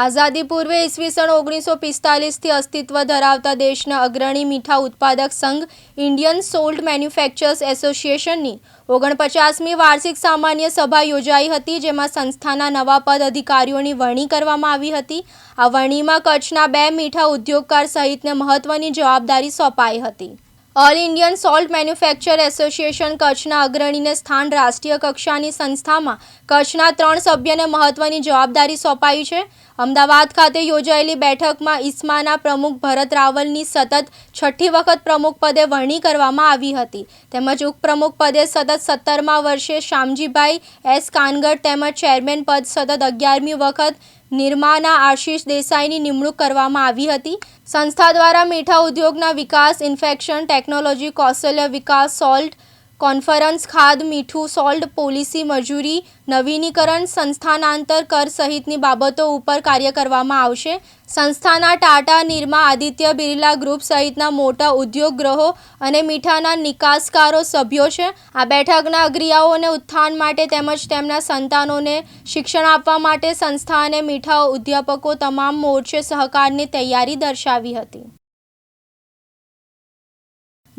આઝાદી પૂર્વે ઈસવીસન ઓગણીસો પિસ્તાલીસથી અસ્તિત્વ ધરાવતા દેશના અગ્રણી મીઠા ઉત્પાદક સંઘ ઇન્ડિયન સોલ્ટ મેન્યુફેક્ચર્સ એસોસિએશનની ઓગણપચાસમી વાર્ષિક સામાન્ય સભા યોજાઈ હતી, જેમાં સંસ્થાના નવા પદ અધિકારીઓની વરણી કરવામાં આવી હતી. આ વરણીમાં કચ્છના બે મીઠા ઉદ્યોગકાર સહિતને મહત્વની જવાબદારી સોંપાઈ હતી. All Indian salt manufacture association કચ્છના અગ્રણીને સ્થાન રાષ્ટ્રીય કક્ષાની સંસ્થામાં કચ્છના ત્રણ સભ્યને મહત્વની જવાબદારી સોંપાઈ છે. અમદાવાદ ખાતે યોજાયેલી બેઠકમાં ઇસ્માના પ્રમુખ ભરત રાવલની સતત છઠ્ઠી વખત પ્રમુખ પદે વરણી કરવામાં આવી હતી. તેમજ ઉપપ્રમુખ પદે સતત સત્તરમા વર્ષે શામજીભાઈ એસ કાનગડ તેમજ ચેરમેન પદ સતત અગિયારમી વખત નિર્માના આશીષ દેસાઈની નિમણૂક કરવામાં આવી હતી. સંસ્થા દ્વારા મીઠા ઉદ્યોગના વિકાસ, ઇન્ફેક્શન ટેકનોલોજી, કૌશલ્ય વિકાસ, સોલ્ટ કોન્ફરન્સ ખાદ, મીઠું, સોલ્ટ, પોલિસી, મજૂરી, નવીનીકરણ, સંસ્થાનાંતર, કર સહિતની બાબતો ઉપર કાર્ય કરવામાં આવશે. સંસ્થાના ટાટા, નિરમા, આદિત્ય, બિરલા ગ્રુપ સહિતના મોટા ઉદ્યોગ ગ્રહો અને મીઠાના નિકાસકારો સભ્યો છે. આ બેઠકના અગ્રિયાઓને ઉત્થાન માટે તેમજ તેમના સંતાનોને શિક્ષણ આપવા માટે સંસ્થા અને મીઠા ઉદ્યાપકો તમામ મોરચે સહકારની તૈયારી દર્શાવી હતી.